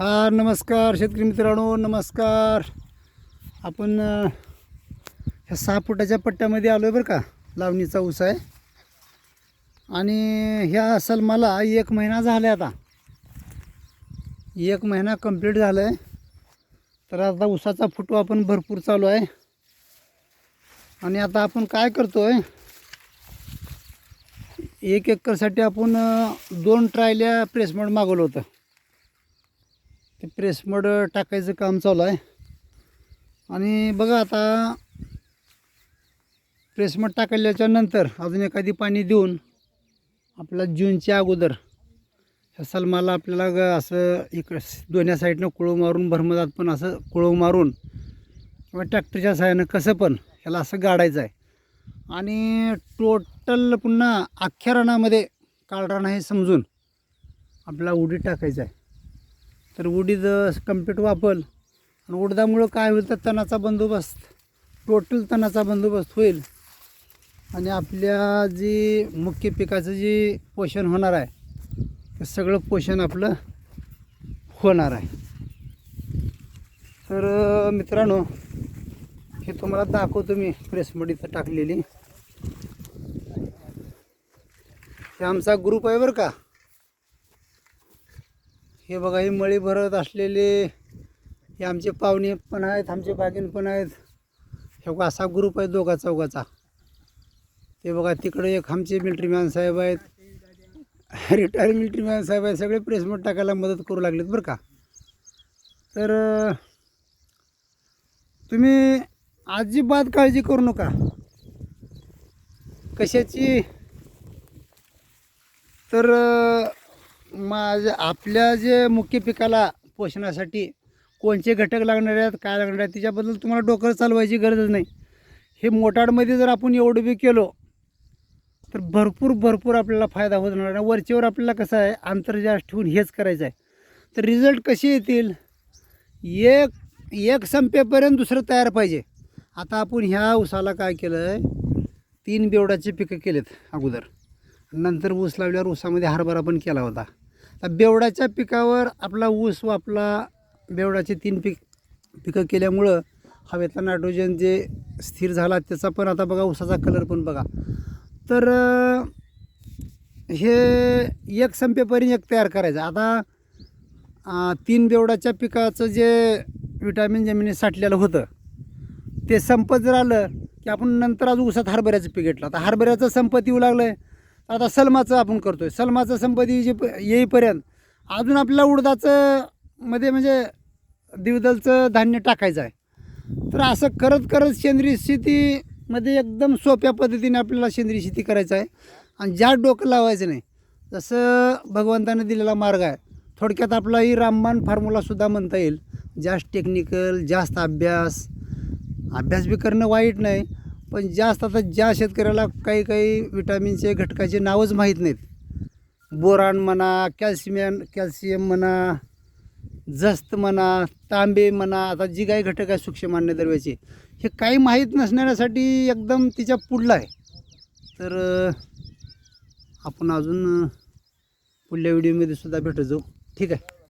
हा नमस्कार शेतकरी मित्रांनो नमस्कार. आपण ह्या सहा फुटाच्या पट्ट्यामध्ये आलो आहे बरं का लावणीचा ऊस आहे. आणि ह्या सलमाला एक महिना झाला आहे आता. एक महिना कंप्लीट झाला आहे तर आता ऊसाचा फोटो आपण भरपूर चालू आहे. आणि आता आपण काय करतो आहे एक एकरसाठी आपण दोन ट्रायल्या प्लेसमेंट मागवलं होतं. ते प्रेसमड टाकायचं काम चालू आहे. आणि बघा आता प्रेसमड टाकल्याच्या नंतर अजून एखादी पाणी देऊन आपला जूनच्या अगोदर ह्या सलमाला आपल्याला ग- असं इकडं दोन्ही साईडनं कुळू मारून भरमदात पण असं कुळू मारून किंवा ट्रॅक्टरच्या सहाय्यानं कसं पण ह्याला असं गाडायचं आहे. आणि टोटल पुन्हा अख्ख्या रानामध्ये रण हे समजून आपला उडी टाकायचा आहे. तर उडीद कंप्लीट वापरल आणि उडदामुळं काय होईल तर तणाचा बंदोबस्त टोटल तणाचा बंदोबस्त होईल. आणि आपल्या जी मुख्य पिकाचं जे पोषण होणार आहे ते सगळं पोषण आपलं होणार आहे. तर मित्रांनो हे तुम्हाला दाखवतो मी प्रेसमडीचं टाकलेली. हे आमचा ग्रुप आहे बरं का? हे बघा हे मळी भरत असलेले हे आमचे पाहुणे पण आहेत आमचे बागीन पण आहेत. हे बघा असा ग्रुप आहे दोघा चौघाचा ते बघा तिकडे एक आमचे मिलिटरी मॅन साहेब आहेत. रिटायर मिलिटरी मॅन साहेब आहेत सगळे प्रेसमेंट टाकायला मदत करू लागलेत बरं का. तर तुम्ही अजिबात काळजी करू नका. कशाची? तर माझ्या आपल्या जे मुख्य पिकाला पोषणासाठी कोणते घटक लागणार आहेत काय लागणार आहेत त्याच्याबद्दल तुम्हाला डोकं चालवायची गरज नाही. हे मोटाडमध्ये जर आपण एवढं बी केलो तर भरपूर भरपूर आपल्याला फायदा होणार आणि वरचेवर आपल्याला कसं आहे अंतर जास्त ठेवून हेच करायचं आहे. तर रिझल्ट कसे येतील? एक एक संपेपर्यंत दुसरं तयार पाहिजे. आता आपण ह्या ऊसाला काय केलं आहे तीन बेवडाचे पिकं केलेत अगोदर. नंतर ऊस लावल्यावर ऊसामध्ये हरभरा पण केला होता. तर बेवडाच्या पिकावर आपला ऊस व आपला बेवडाचे तीन पीक पिकं केल्यामुळं हवेतला नायट्रोजन जे स्थिर झाला त्याचा पण आता बघा ऊसाचा कलर पण बघा. तर हे एक संपेपर्यंत एक तयार करायचं. आता तीन बेवडाच्या पिकाचं जे विटॅमिन जमिनीत साठलेलं होतं ते संपत जर आलं की आपण नंतर आज ऊसात हरभऱ्याचं पीक घेतलं. आता हरभऱ्याचं संपत येऊ लागलं आहे आता सलमाचं आपण करतो आहे सलमाचं संपत्ती जे येईपर्यंत अजून आपल्याला उडदाचं मध्ये म्हणजे दिवदलचं धान्य टाकायचं आहे. तर असं करत करत सेंद्रिय शेतीमध्ये एकदम सोप्या पद्धतीने आपल्याला सेंद्रिय शेती करायचं आहे. आणि ज्या डोकं लावायचं नाही जसं भगवंताने दिलेला मार्ग आहे. थोडक्यात आपला ही रामबाण फॉर्म्युलासुद्धा म्हणता येईल. जास्त टेक्निकल जास्त अभ्यास. अभ्यास बी करणं वाईट नाही. पण जास्त आता ज्या शेतकऱ्याला काही काही विटॅमिनचे घटकाचे नावच माहीत नाहीत. बोरान म्हणा कॅल्शियम कॅल्शियम म्हणा जस्त म्हणा तांबे म्हणा आता जी काही घटक आहे सूक्ष्म अन्नद्रव्याचे हे काही माहीत नसणाऱ्यासाठी एकदम तिच्या पुढला आहे. तर आपण अजून पुढल्या व्हिडिओमध्ये सुद्धा भेटत जाऊ ठीक आहे.